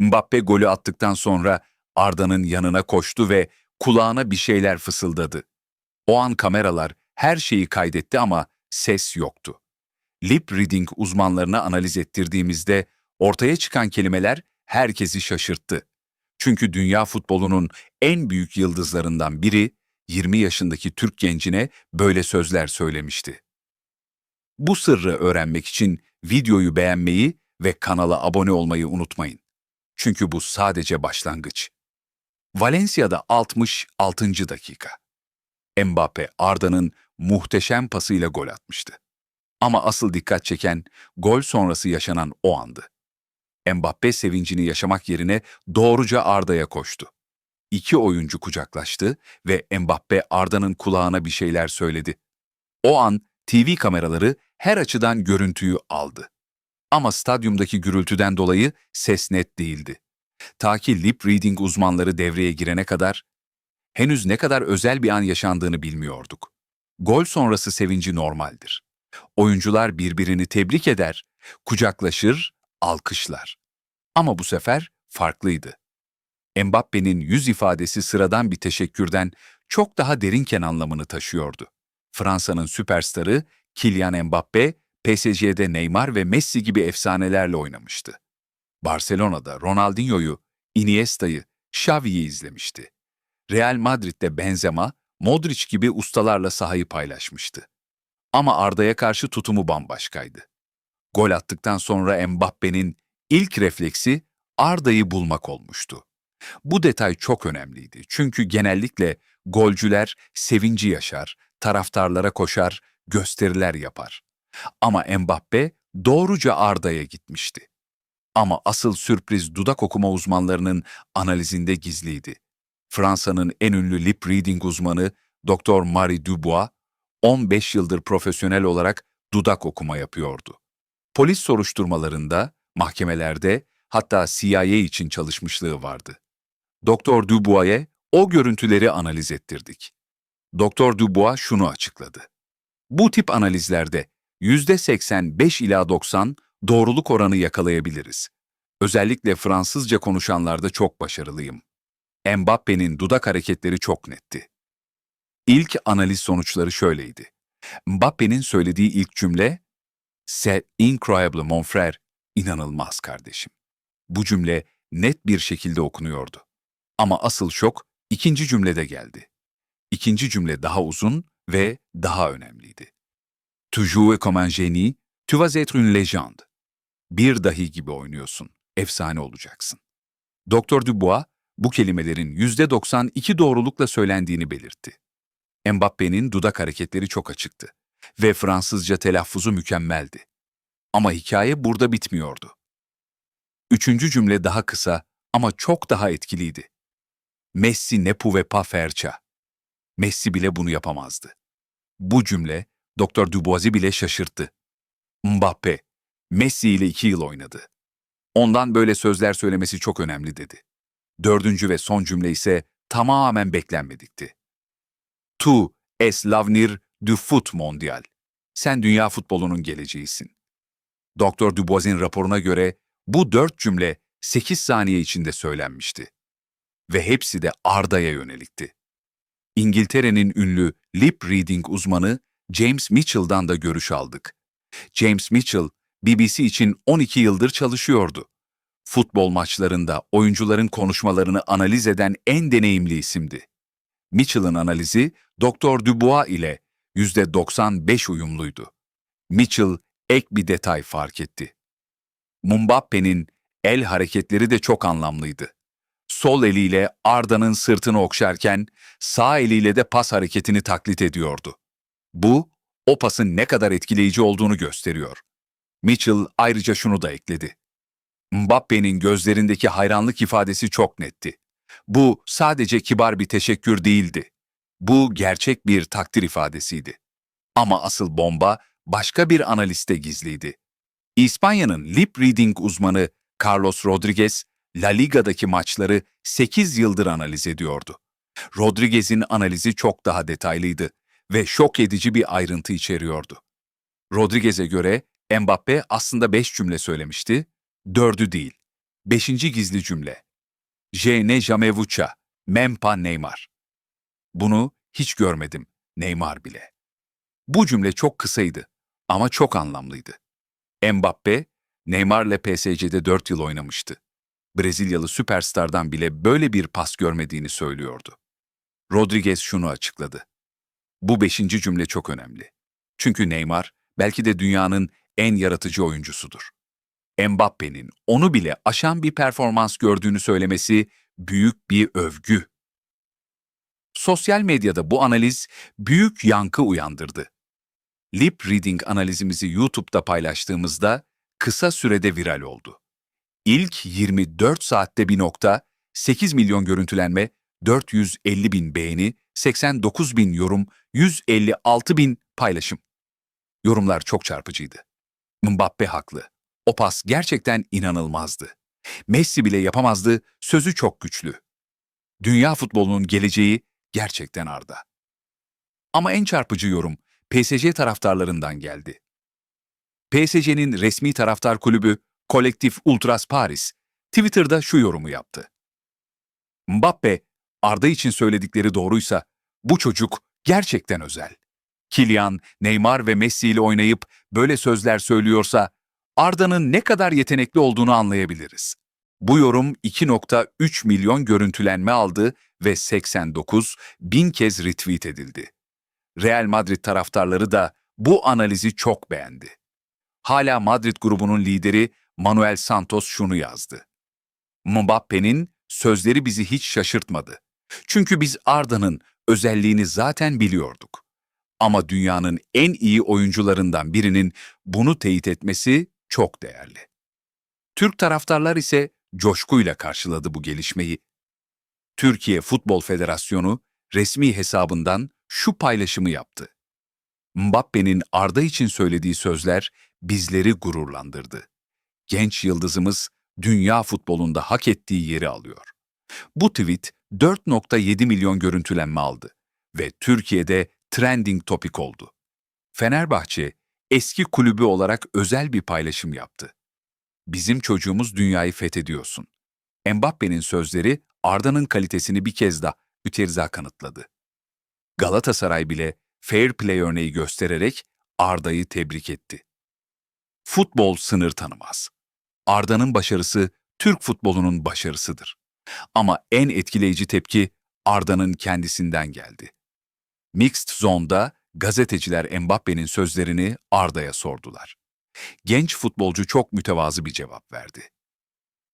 Mbappe golü attıktan sonra Arda'nın yanına koştu ve kulağına bir şeyler fısıldadı. O an kameralar her şeyi kaydetti ama ses yoktu. Lip reading uzmanlarına analiz ettirdiğimizde ortaya çıkan kelimeler herkesi şaşırttı. Çünkü dünya futbolunun en büyük yıldızlarından biri 20 yaşındaki Türk gencine böyle sözler söylemişti. Bu sırrı öğrenmek için videoyu beğenmeyi ve kanala abone olmayı unutmayın. Çünkü bu sadece başlangıç. Valencia'da 66. dakika. Mbappe Arda'nın muhteşem pasıyla gol atmıştı. Ama asıl dikkat çeken gol sonrası yaşanan o andı. Mbappe sevincini yaşamak yerine doğruca Arda'ya koştu. İki oyuncu kucaklaştı ve Mbappe Arda'nın kulağına bir şeyler söyledi. O an TV kameraları her açıdan görüntüyü aldı. Ama stadyumdaki gürültüden dolayı ses net değildi. Ta ki lip reading uzmanları devreye girene kadar henüz ne kadar özel bir an yaşandığını bilmiyorduk. Gol sonrası sevinci normaldir. Oyuncular birbirini tebrik eder, kucaklaşır, alkışlar. Ama bu sefer farklıydı. Mbappe'nin yüz ifadesi sıradan bir teşekkürden çok daha derinken anlamını taşıyordu. Fransa'nın süperstarı Kylian Mbappe, PSG'de Neymar ve Messi gibi efsanelerle oynamıştı. Barcelona'da Ronaldinho'yu, Iniesta'yı, Xavi'yi izlemişti. Real Madrid'de Benzema, Modric gibi ustalarla sahayı paylaşmıştı. Ama Arda'ya karşı tutumu bambaşkaydı. Gol attıktan sonra Mbappe'nin ilk refleksi Arda'yı bulmak olmuştu. Bu detay çok önemliydi çünkü genellikle golcüler sevinci yaşar, taraftarlara koşar, gösteriler yapar. Ama Mbappe doğruca Arda'ya gitmişti. Ama asıl sürpriz dudak okuma uzmanlarının analizinde gizliydi. Fransa'nın en ünlü lip reading uzmanı Dr. Marie Dubois, 15 yıldır profesyonel olarak dudak okuma yapıyordu. Polis soruşturmalarında, mahkemelerde, hatta CIA için çalışmışlığı vardı. Doktor Dubois'e o görüntüleri analiz ettirdik. Doktor Dubois şunu açıkladı. Bu tip analizlerde %85 ila 90 doğruluk oranı yakalayabiliriz. Özellikle Fransızca konuşanlarda çok başarılıyım. Mbappe'nin dudak hareketleri çok netti. İlk analiz sonuçları şöyleydi. Mbappe'nin söylediği ilk cümle, C'est incroyable mon frère, inanılmaz kardeşim. Bu cümle net bir şekilde okunuyordu. Ama asıl şok ikinci cümlede geldi. İkinci cümle daha uzun ve daha önemliydi. Tu joues comme un génie, tu vas être une légende. Bir dahi gibi oynuyorsun, efsane olacaksın. Doktor Dubois, bu kelimelerin %92 doğrulukla söylendiğini belirtti. Mbappe'nin dudak hareketleri çok açıktı ve Fransızca telaffuzu mükemmeldi. Ama hikaye burada bitmiyordu. Üçüncü cümle daha kısa ama çok daha etkiliydi. Messi ne pouvait pas faire ça. Messi bile bunu yapamazdı. Bu cümle Doktor Dubois'i bile şaşırttı. Mbappe, Messi ile iki yıl oynadı. Ondan böyle sözler söylemesi çok önemli dedi. Dördüncü ve son cümle ise tamamen beklenmedikti. Tu es l'avenir du foot mondial. Sen dünya futbolunun geleceğisin. Doktor Dubois'in raporuna göre bu dört cümle 8 saniye içinde söylenmişti. Ve hepsi de Arda'ya yönelikti. İngiltere'nin ünlü lip reading uzmanı James Mitchell'dan da görüş aldık. James Mitchell, BBC için 12 yıldır çalışıyordu. Futbol maçlarında oyuncuların konuşmalarını analiz eden en deneyimli isimdi. Mitchell'ın analizi Dr. Dubois ile %95 uyumluydu. Mitchell ek bir detay fark etti. Mbappe'nin el hareketleri de çok anlamlıydı. Sol eliyle Arda'nın sırtını okşarken sağ eliyle de pas hareketini taklit ediyordu. Bu, o pasın ne kadar etkileyici olduğunu gösteriyor. Mitchell ayrıca şunu da ekledi. Mbappe'nin gözlerindeki hayranlık ifadesi çok netti. Bu sadece kibar bir teşekkür değildi. Bu gerçek bir takdir ifadesiydi. Ama asıl bomba başka bir analiste gizliydi. İspanya'nın lip reading uzmanı Carlos Rodriguez, La Liga'daki maçları 8 yıldır analiz ediyordu. Rodriguez'in analizi çok daha detaylıydı ve şok edici bir ayrıntı içeriyordu. Rodriguez'e göre Mbappe aslında 5 cümle söylemişti, 4'ü değil. Beşinci gizli cümle. Je ne jamais Neymar. Bunu hiç görmedim, Neymar bile. Bu cümle çok kısaydı ama çok anlamlıydı. Mbappe, Neymar'la PSG'de 4 yıl oynamıştı. Brezilyalı süperstardan bile böyle bir pas görmediğini söylüyordu. Rodriguez şunu açıkladı. Bu beşinci cümle çok önemli. Çünkü Neymar belki de dünyanın en yaratıcı oyuncusudur. Mbappe'nin onu bile aşan bir performans gördüğünü söylemesi büyük bir övgü. Sosyal medyada bu analiz büyük yankı uyandırdı. Lip reading analizimizi YouTube'da paylaştığımızda kısa sürede viral oldu. İlk 24 saatte bir nokta, 8 milyon görüntülenme, 450 bin beğeni, 89 bin yorum, 156 bin paylaşım. Yorumlar çok çarpıcıydı. Mbappe haklı. O pas gerçekten inanılmazdı. Messi bile yapamazdı, sözü çok güçlü. Dünya futbolunun geleceği gerçekten Arda. Ama en çarpıcı yorum PSG taraftarlarından geldi. PSG'nin resmi taraftar kulübü Kolektif Ultras Paris Twitter'da şu yorumu yaptı. Mbappe, Arda için söyledikleri doğruysa bu çocuk gerçekten özel. Kylian, Neymar ve Messi ile oynayıp böyle sözler söylüyorsa Arda'nın ne kadar yetenekli olduğunu anlayabiliriz. Bu yorum 2.3 milyon görüntülenme aldı ve 89 bin kez retweet edildi. Real Madrid taraftarları da bu analizi çok beğendi. Hala Madrid grubunun lideri Manuel Santos şunu yazdı. Mbappe'nin sözleri bizi hiç şaşırtmadı. Çünkü biz Arda'nın özelliğini zaten biliyorduk. Ama dünyanın en iyi oyuncularından birinin bunu teyit etmesi çok değerli. Türk taraftarlar ise coşkuyla karşıladı bu gelişmeyi. Türkiye Futbol Federasyonu resmi hesabından şu paylaşımı yaptı. Mbappe'nin Arda için söylediği sözler bizleri gururlandırdı. Genç yıldızımız dünya futbolunda hak ettiği yeri alıyor. Bu tweet 4.7 milyon görüntülenme aldı ve Türkiye'de trending topik oldu. Fenerbahçe eski kulübü olarak özel bir paylaşım yaptı. Bizim çocuğumuz dünyayı fethediyorsun. Mbappe'nin sözleri Arda'nın kalitesini bir kez daha Üteriza kanıtladı. Galatasaray bile fair play örneği göstererek Arda'yı tebrik etti. Futbol sınır tanımaz. Arda'nın başarısı Türk futbolunun başarısıdır. Ama en etkileyici tepki Arda'nın kendisinden geldi. Mixed Zone'da gazeteciler Mbappe'nin sözlerini Arda'ya sordular. Genç futbolcu çok mütevazı bir cevap verdi.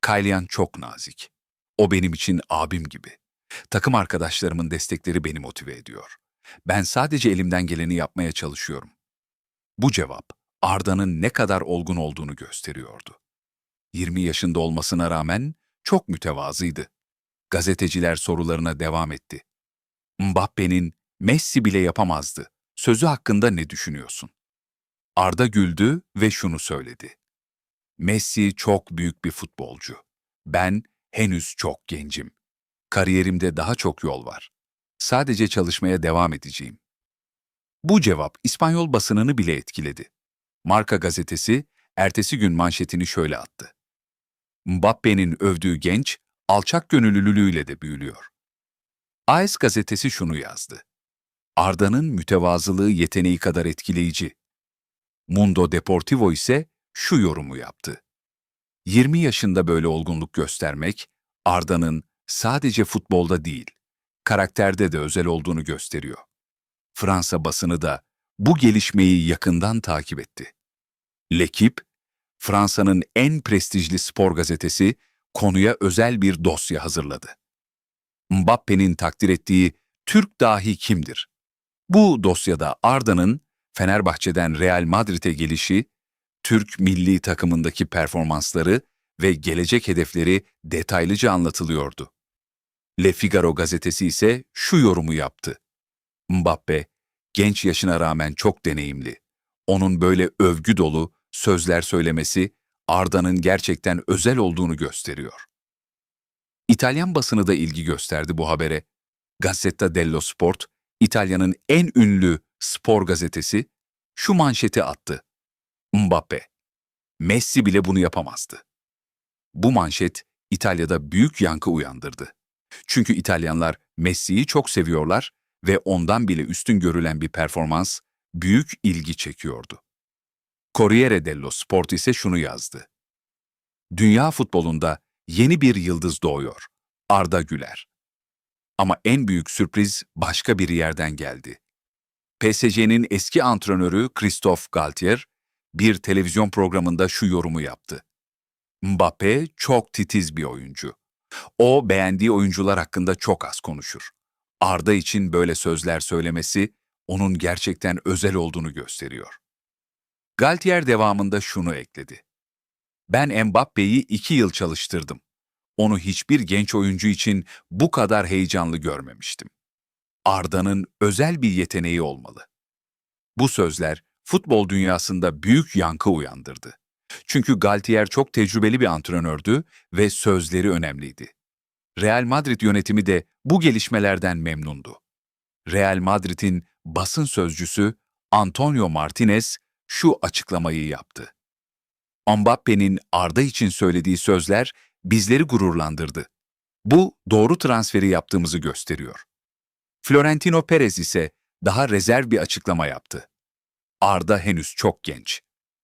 Kaylian çok nazik. O benim için abim gibi. Takım arkadaşlarımın destekleri beni motive ediyor. Ben sadece elimden geleni yapmaya çalışıyorum. Bu cevap Arda'nın ne kadar olgun olduğunu gösteriyordu. 20 yaşında olmasına rağmen çok mütevazıydı. Gazeteciler sorularına devam etti. Mbappe'nin Messi bile yapamazdı. Sözü hakkında ne düşünüyorsun? Arda güldü ve şunu söyledi. Messi çok büyük bir futbolcu. Ben henüz çok gencim. Kariyerimde daha çok yol var. Sadece çalışmaya devam edeceğim. Bu cevap İspanyol basınını bile etkiledi. Marka gazetesi ertesi gün manşetini şöyle attı. Mbappe'nin övdüğü genç, alçak gönüllülüğüyle de büyülüyor. AS gazetesi şunu yazdı. Arda'nın mütevazılığı yeteneği kadar etkileyici. Mundo Deportivo ise şu yorumu yaptı. 20 yaşında böyle olgunluk göstermek, Arda'nın sadece futbolda değil, karakterde de özel olduğunu gösteriyor. Fransa basını da bu gelişmeyi yakından takip etti. L'Equipe, Fransa'nın en prestijli spor gazetesi konuya özel bir dosya hazırladı. Mbappe'nin takdir ettiği Türk dahi kimdir? Bu dosyada Arda'nın Fenerbahçe'den Real Madrid'e gelişi, Türk milli takımındaki performansları ve gelecek hedefleri detaylıca anlatılıyordu. Le Figaro gazetesi ise şu yorumu yaptı. Mbappe, genç yaşına rağmen çok deneyimli. Onun böyle övgü dolu sözler söylemesi Arda'nın gerçekten özel olduğunu gösteriyor. İtalyan basını da ilgi gösterdi bu habere. Gazzetta dello Sport, İtalya'nın en ünlü spor gazetesi, şu manşeti attı. Mbappe, Messi bile bunu yapamazdı. Bu manşet İtalya'da büyük yankı uyandırdı. Çünkü İtalyanlar Messi'yi çok seviyorlar ve ondan bile üstün görülen bir performans büyük ilgi çekiyordu. Corriere dello Sport ise şunu yazdı. Dünya futbolunda yeni bir yıldız doğuyor. Arda Güler. Ama en büyük sürpriz başka bir yerden geldi. PSG'nin eski antrenörü Christophe Galtier bir televizyon programında şu yorumu yaptı. Mbappe çok titiz bir oyuncu. O beğendiği oyuncular hakkında çok az konuşur. Arda için böyle sözler söylemesi onun gerçekten özel olduğunu gösteriyor. Galtier devamında şunu ekledi. Ben Mbappe'yi iki yıl çalıştırdım. Onu hiçbir genç oyuncu için bu kadar heyecanlı görmemiştim. Arda'nın özel bir yeteneği olmalı. Bu sözler futbol dünyasında büyük yankı uyandırdı. Çünkü Galtier çok tecrübeli bir antrenördü ve sözleri önemliydi. Real Madrid yönetimi de bu gelişmelerden memnundu. Real Madrid'in basın sözcüsü Antonio Martinez şu açıklamayı yaptı. Mbappe'nin Arda için söylediği sözler bizleri gururlandırdı. Bu doğru transferi yaptığımızı gösteriyor. Florentino Perez ise daha rezerv bir açıklama yaptı. Arda henüz çok genç.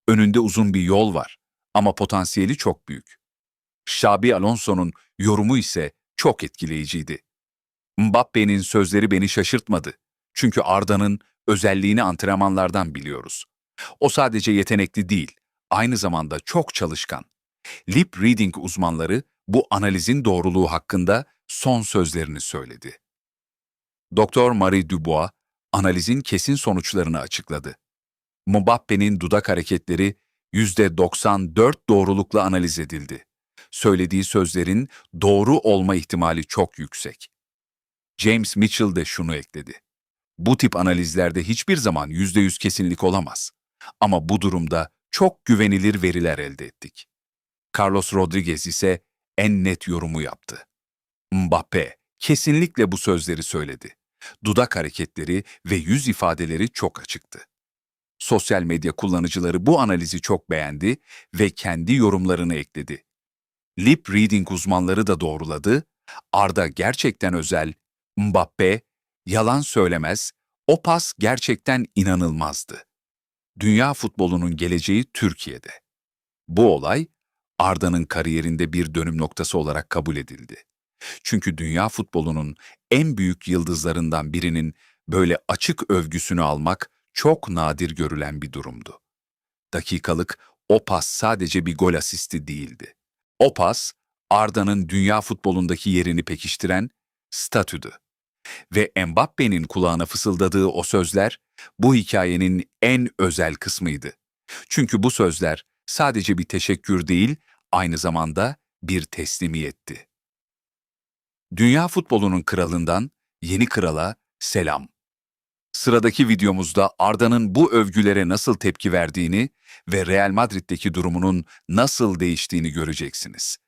Önünde uzun bir yol var ama potansiyeli çok büyük. Xabi Alonso'nun yorumu ise çok etkileyiciydi. Mbappe'nin sözleri beni şaşırtmadı. Çünkü Arda'nın özelliğini antrenmanlardan biliyoruz. O sadece yetenekli değil, aynı zamanda çok çalışkan. Lip reading uzmanları bu analizin doğruluğu hakkında son sözlerini söyledi. Doktor Marie Dubois analizin kesin sonuçlarını açıkladı. Mbappe'nin dudak hareketleri %94 doğrulukla analiz edildi. Söylediği sözlerin doğru olma ihtimali çok yüksek. James Mitchell de şunu ekledi. Bu tip analizlerde hiçbir zaman %100 kesinlik olamaz. Ama bu durumda çok güvenilir veriler elde ettik. Carlos Rodriguez ise en net yorumu yaptı. Mbappe kesinlikle bu sözleri söyledi. Dudak hareketleri ve yüz ifadeleri çok açıktı. Sosyal medya kullanıcıları bu analizi çok beğendi ve kendi yorumlarını ekledi. Lip reading uzmanları da doğruladı. Arda gerçekten özel, Mbappe yalan söylemez, o pas gerçekten inanılmazdı. Dünya futbolunun geleceği Türkiye'de. Bu olay Arda'nın kariyerinde bir dönüm noktası olarak kabul edildi. Çünkü dünya futbolunun en büyük yıldızlarından birinin böyle açık övgüsünü almak çok nadir görülen bir durumdu. Dakikalık o pas sadece bir gol asisti değildi. O pas, Arda'nın dünya futbolundaki yerini pekiştiren statüdü. Ve Mbappe'nin kulağına fısıldadığı o sözler, bu hikayenin en özel kısmıydı. Çünkü bu sözler sadece bir teşekkür değil, aynı zamanda bir teslimiyetti. Dünya futbolunun kralından yeni krala selam. Sıradaki videomuzda Arda'nın bu övgülere nasıl tepki verdiğini ve Real Madrid'deki durumunun nasıl değiştiğini göreceksiniz.